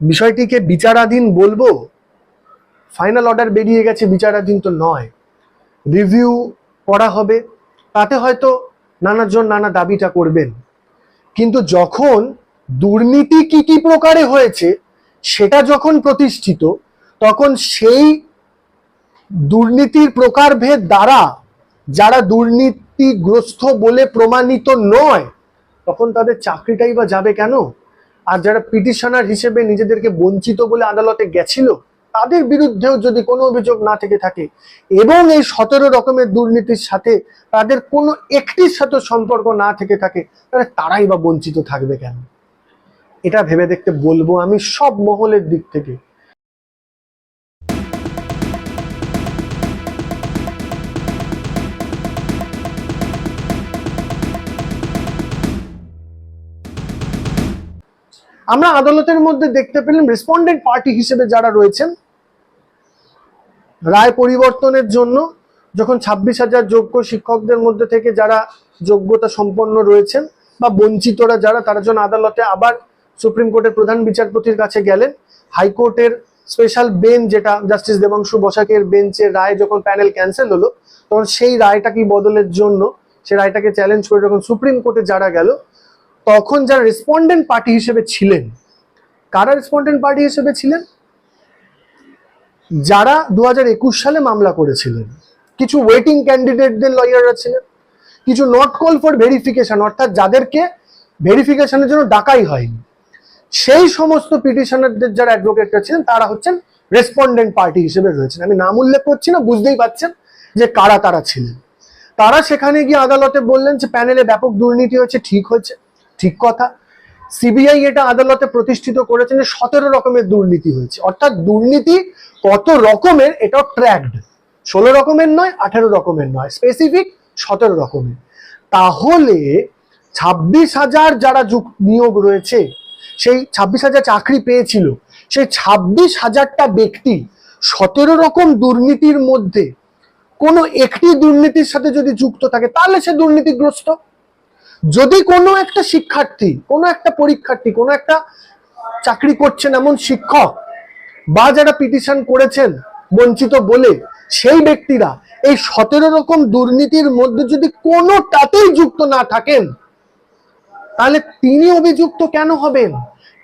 বিষয়টিকে বিচারাধীন বলব ফাইনাল অর্ডার বেরিয়ে গেছে, বিচারাধীন তো নয়। রিভিউ করা হবে, তাতে হয়তো নানাজন নানা দাবিটা করবেন। কিন্তু যখন দুর্নীতি কি কি প্রকারে হয়েছে, সেটা যখন প্রতিষ্ঠিত, তখন সেই দুর্নীতির প্রকারভেদ দ্বারা যারা দুর্নীতিগ্রস্ত বলে প্রমাণিত নয়, তখন তাদের চাকরিটাই বা যাবে কেন? আর যারা পিটিশনার হিসেবে নিজেদেরকে বঞ্চিত বলে আদালতে গেছিল, তাদের বিরুদ্ধেও যদি কোনো অভিযোগ না থেকে থাকে এবং এই সতেরো রকমের দুর্নীতির সাথে তাদের কোনো একটির সাথে সম্পর্ক না থেকে থাকে, তাহলে তারাই বা বঞ্চিত থাকবে কেন? এটা ভেবে দেখতে বলব আমি সব মহলের দিক থেকে। আমরা আদালতের মধ্যে দেখতে পেলাম রেসপন্ডেন্ট পার্টি হিসেবে যারা রয়েছেন, রায় পরিবর্তনের জন্য যখন ছাব্বিশ হাজার যোগ্য শিক্ষকদের মধ্যে থেকে যারা যোগ্যতা সম্পন্ন রয়েছেন বা বঞ্চিতরা যারা, তারা যখন আদালতে আবার সুপ্রিম কোর্টের প্রধান বিচারপতির কাছে গেলেন। হাইকোর্টের স্পেশাল বেঞ্চ যেটা জাস্টিস দেবাংশু বসাকের বেঞ্চের রায় যখন প্যানেল ক্যান্সেল হলো, তখন সেই রায়টা কি বদলের জন্য সেই রায়টাকে চ্যালেঞ্জ করে যখন সুপ্রিম কোর্টে যারা গেল তখন যারা রেসপন্ডেন্ট পার্টি হিসেবে ছিলেন, কারা রেসপন্ডেন্ট পার্টি হিসেবে ছিলেন? যারা দু হাজার একুশ সালে মামলা করেছিলেন, কিছু ওয়েটিং ক্যান্ডিডেটদের লয়াররা ছিলেন, কিছু নট কল ফর ভেরিফিকেশন অর্থাৎ যাদেরকে ভেরিফিকেশনের জন্য ডাকাই হয়নি, সেই সমস্ত পিটিশনারদের যারা অ্যাডভোকেটরা ছিলেন, তারা হচ্ছেন রেসপন্ডেন্ট পার্টি হিসেবে রয়েছেন। আমি নাম উল্লেখ করছি না, বুঝতেই পাচ্ছেন যে কারা তারা ছিলেন। তারা সেখানে গিয়ে আদালতে বললেন যে, প্যানেলে ব্যাপক দুর্নীতি হয়েছে, ঠিক হয়েছে। ঠিক কথা। সিবিআই এটা আদালতে প্রতিষ্ঠিত করেছেন সতেরো রকমের দুর্নীতি হয়েছে। অর্থাৎ দুর্নীতি কত রকমের এটা ট্র্যাকড ষোলো রকমের নয়, আঠেরো রকমের নয়। স্পেসিফিক সতেরো রকমের। তাহলে ছাব্বিশ হাজার যারা নিয়োগ রয়েছে, সেই ছাব্বিশ হাজার চাকরি পেয়েছিল, সেই ছাব্বিশ হাজারটা ব্যক্তি সতেরো রকম দুর্নীতির মধ্যে কোনো একটি দুর্নীতির সাথে যদি যুক্ত থাকে, তাহলে সে দুর্নীতিগ্রস্ত। যদি কোনো একটা শিক্ষার্থী, কোনো একটা পরীক্ষার্থী, কোনো একটা চাকরি করছেন এমন শিক্ষক বা যারা পিটিশন করেছেন বঞ্চিত বলে, সেই ব্যক্তিরা এই সতেরো রকম দুর্নীতির মধ্যে যদি কোনোটাতেই যুক্ত না থাকেন, তাহলে তিনি অভিযুক্ত কেন হবেন?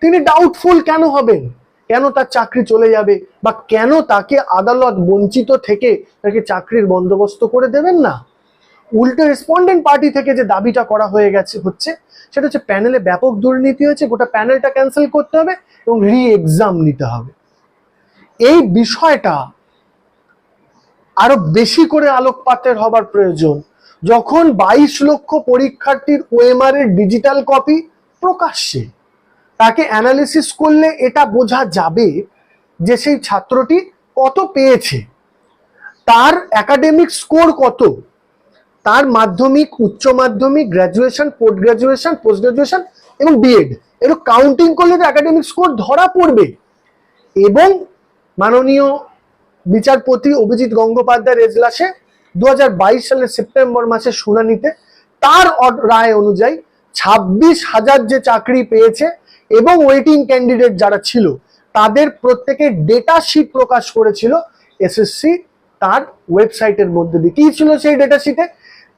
তিনি ডাউটফুল কেন হবেন? কেন তার চাকরি চলে যাবে? বা কেন তাকে আদালত বঞ্চিত থেকে তাকে চাকরির বন্দোবস্ত করে দেবেন না? উল্টো রেসপন্ডেন্ট পার্টি থেকে যে দাবিটা করা হয়ে গেছে হচ্ছে, সেটা হচ্ছে প্যানেলে ব্যাপক দুর্নীতি হয়েছে, গোটা প্যানেলটা ক্যান্সেল করতে হবে এবং রি এক্সাম নিতে হবে। এই বিষয়টা আরও বেশি করে আলোকপাতের হবার প্রয়োজন। যখন বাইশ লক্ষ পরীক্ষার্থীর ওএমআর এর ডিজিটাল কপি প্রকাশ্যে, তাকে অ্যানালিসিস করলে এটা বোঝা যাবে যে সেই ছাত্রটি কত পেয়েছে। তার একাডেমিক স্কোর কত? তার মাধ্যমিক, উচ্চ মাধ্যমিক graduation post graduation post graduation এবং বিএড এর কাউন্টিং করলে তো একাডেমিক স্কোর ধরা পড়বে। এবং মাননীয় বিচারপতি অভিজিৎ গঙ্গোপাধ্যায়ের এজলাসে দু হাজার বাইশ সালের সেপ্টেম্বর মাসে শুনানিতে তার রায় অনুযায়ী ছাব্বিশ হাজার যে চাকরি পেয়েছে এবং ওয়েটিং ক্যান্ডিডেট যারা ছিল, তাদের প্রত্যেকের ডেটা শিট প্রকাশ করেছিল এসএসসি তার ওয়েবসাইটের মধ্যে দিয়ে। কি ছিল সেই ডেটা শিটে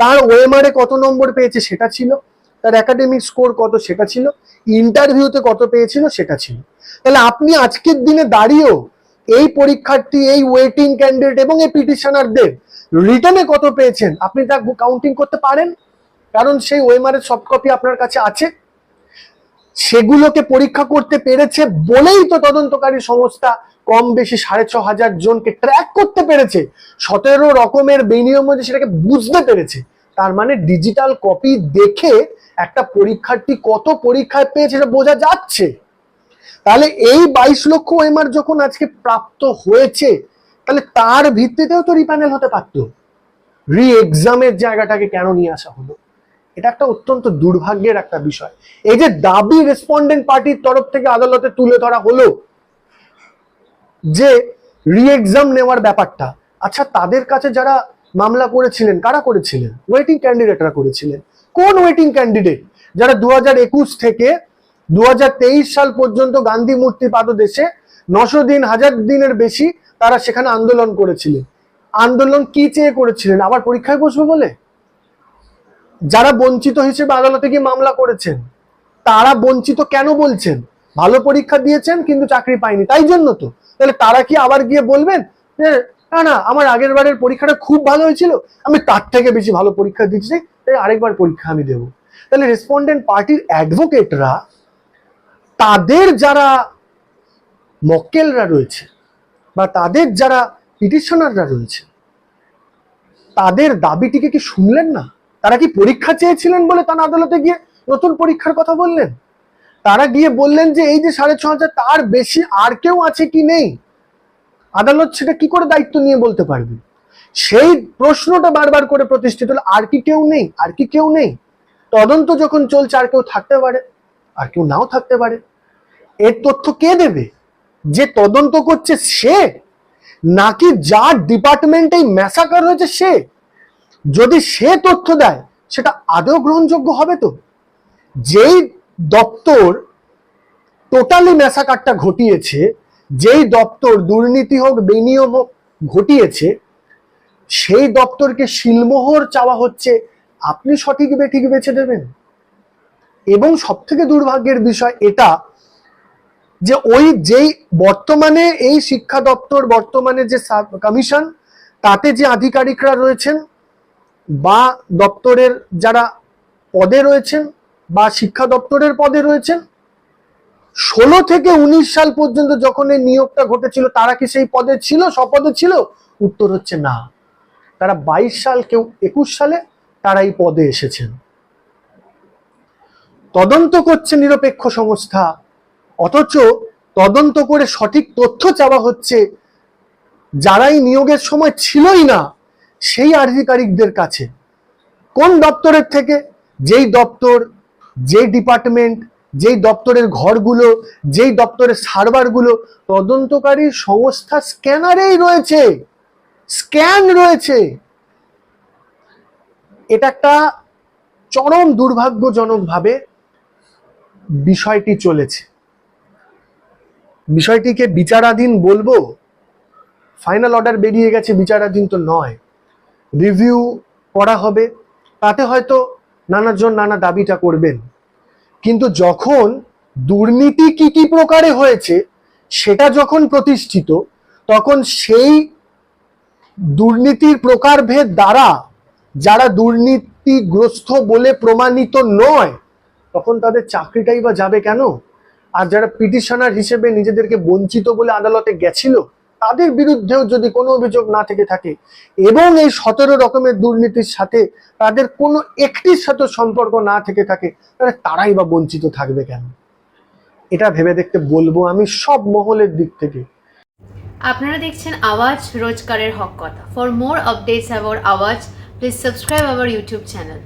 তার ওএমআর এ কত নম্বর পেয়েছে সেটা ছিল, তার একাডেমিক স্কোর কত সেটা ছিল ইন্টারভিউতে কত পেয়েছিল সেটা ছিল। তাহলে আপনি আজকের দিনে দাঁড়িয়েও এই পরীক্ষার্থী, এই ওয়েটিং ক্যান্ডিডেট এবং এই পিটিশনারদের রিটার্নে কত পেয়েছেন, আপনি তা কাউন্টিং করতে পারেন? কারণ সেই এর সফট কপি আপনার কাছে আছে। সেগুলোকে পরীক্ষা করতে পেরেছে বলেই তো তদন্তকারী সংস্থা কম বেশি সাড়ে ছ হাজার জনকে ট্র্যাক করতে পেরেছে। সতেরো রকমের বিনিয়ম সেটাকে বুঝতে পেরেছে। তার মানে ডিজিটাল কপি দেখে একটা পরীক্ষার্থী কত পরীক্ষায় পেয়েছে সেটা বোঝা যাচ্ছে। তাহলে এই বাইশ লক্ষ ওএমআর যখন আজকে প্রাপ্ত হয়েছে, তাহলে তার ভিত্তিতেও তো রিপ্যানেল হতে পারতো। রি এক্সামের জায়গাটাকে কেন নিয়ে আসা হলো? এটা একটা অত্যন্ত দুর্ভাগ্যের একটা বিষয়। এই যে দাবি রেসপন্ডেন্ট পার্টির তরফ থেকে আদালতে তুলে ধরা হলো যে রি এক্সাম নেওয়ার ব্যাপারটা আচ্ছা তাদের কাছে যারা মামলা করেছিলেন, কারা করেছিলেন? ওয়েটিং ক্যান্ডিডেটরা করেছিলেন। কোন ওয়েটিং ক্যান্ডিডেট যারা দু থেকে দু হাজার তেইশ সাল পর্যন্ত গান্ধী মূর্তি পাদদেশে নশো দিন, হাজার দিনের বেশি তারা সেখানে আন্দোলন করেছিলেন। আন্দোলন কি চেয়ে করেছিলেন? আবার পরীক্ষায় বসবে বলে? যারা বঞ্চিত হিসেবে আদালতে গিয়ে মামলা করেছেন, তারা বঞ্চিত কেন বলছেন? ভালো পরীক্ষা দিয়েছেন, কিন্তু চাকরি পায়নি। তাই জন্য তো। তাহলে তারা কি আবার গিয়ে বলবেন না না, আমার আগের বারের পরীক্ষাটা খুব ভালো হয়েছিল। আমি তার থেকে বেশি ভালো পরীক্ষা দিচ্ছি, তাই আরেকবার পরীক্ষা আমি দেবো। তাহলে রেসপন্ডেন্ট পার্টির অ্যাডভোকেটরা তাদের যারা মক্কেলরা রয়েছে, বা তাদের যারা পিটিশনাররা রয়েছে, তাদের দাবিটিকে কি শুনলেন না? তারা কি পরীক্ষা চেয়েছিলেন বলে তারা আদালতে গিয়ে নতুন পরীক্ষার কথা বললেন? তারা গিয়ে বললেন যে, এই যে সাড়ে ছ হাজার, তার বেশি আর কেউ আছে কি নেই? আদালত সেটা কি করে দায়িত্ব নিয়ে বলতে পারবে? সেই প্রশ্নটা বারবার করে প্রতিষ্ঠিত হলো, আর কি কেউ নেই, আর কি কেউ নেই। তদন্ত যখন চলছে, আর কেউ থাকতে পারে, আর কেউ নাও থাকতে পারে। এর তথ্য কে দেবে? যে তদন্ত করছে সে? নাকি যার ডিপার্টমেন্টে ম্যাসাকার হয়েছে সে? যদি সে তথ্য দেয়, সেটা আদৌ গ্রহণযোগ্য হবে তো? যেই দপ্তর টোটালি ম্যাসাকারটা ঘটিয়েছে যেই দপ্তর দুর্নীতি হোক, বেনিয়ম হোক ঘটিয়েছে, সেই দপ্তরকে শিলমোহর চাওয়া হচ্ছে। আপনি সঠিক বেঠিক বেছে দেবেন এবং সব থেকে দুর্ভাগ্যের বিষয় এটা যে ওই যেই বর্তমানে এই শিক্ষা দপ্তর, বর্তমানে যে কমিশন, তাতে যে আধিকারিকরা রয়েছেন বা দপ্তরের যারা পদে রয়েছেন বা শিক্ষা দপ্তরের পদে রয়েছেন ষোলো থেকে উনিশ সাল পর্যন্ত যখন এই নিয়োগটা ঘটেছিল, তারা কি সেই পদে ছিল, সপদে ছিল? উত্তর হচ্ছে না। তারা বাইশ সাল, কেউ একুশ সালে তারা এই পদে এসেছেন। তদন্ত করছে নিরপেক্ষ সংস্থা, অথচ তদন্ত করে সঠিক তথ্য চাওয়া হচ্ছে, যারাই নিয়োগের সময় ছিলই না, সেই আধিকারিকদের কাছে। কোন দপ্তরের থেকে? যেই দপ্তর, যে ডিপার্টমেন্ট যেই দপ্তরের ঘরগুলো, যেই দপ্তরের সার্ভারগুলো, তদন্তকারী সংস্থা স্ক্যানারেই রয়েছে। স্ক্যান রয়েছে। এটা একটা চরম দুর্ভাগ্যজনকভাবে বিষয়টি চলেছে। বিষয়টিকে বিচারাধীন বলব, ফাইনাল অর্ডার বেরিয়ে গেছে, বিচারাধীন তো নয়। রিভিউ করা হবে, তাতে হয়তো নানাজন নানা দাবিটা করবেন। কিন্তু যখন দুর্নীতি কি কি প্রকারে হয়েছে, সেটা যখন প্রতিষ্ঠিত, তখন সেই দুর্নীতির প্রকারভেদ দ্বারা যারা দুর্নীতিগ্রস্ত বলে প্রমাণিত নয়, তখন তাদের চাকরিটাই বা যাবে কেন? আর যারা পিটিশনার হিসেবে নিজেদেরকে বঞ্চিত বলে আদালতে গেছিল তাদের বিরুদ্ধেও যদি কোনো অভিযোগ না থেকে থাকে এবং এই সতেরো রকমের দুর্নীতির সাথে তাদের কোনো একটির সাথে সম্পর্ক না থেকে থাকে, তাহলে তারাই বা বঞ্চিত থাকবে কেন? এটা ভেবে দেখতে বলব আমি সব মহলের দিক থেকে। আপনারা দেখছেন আওয়াজ রোজকারের হক কথা। For more updates about Awaaz please subscribe our YouTube channel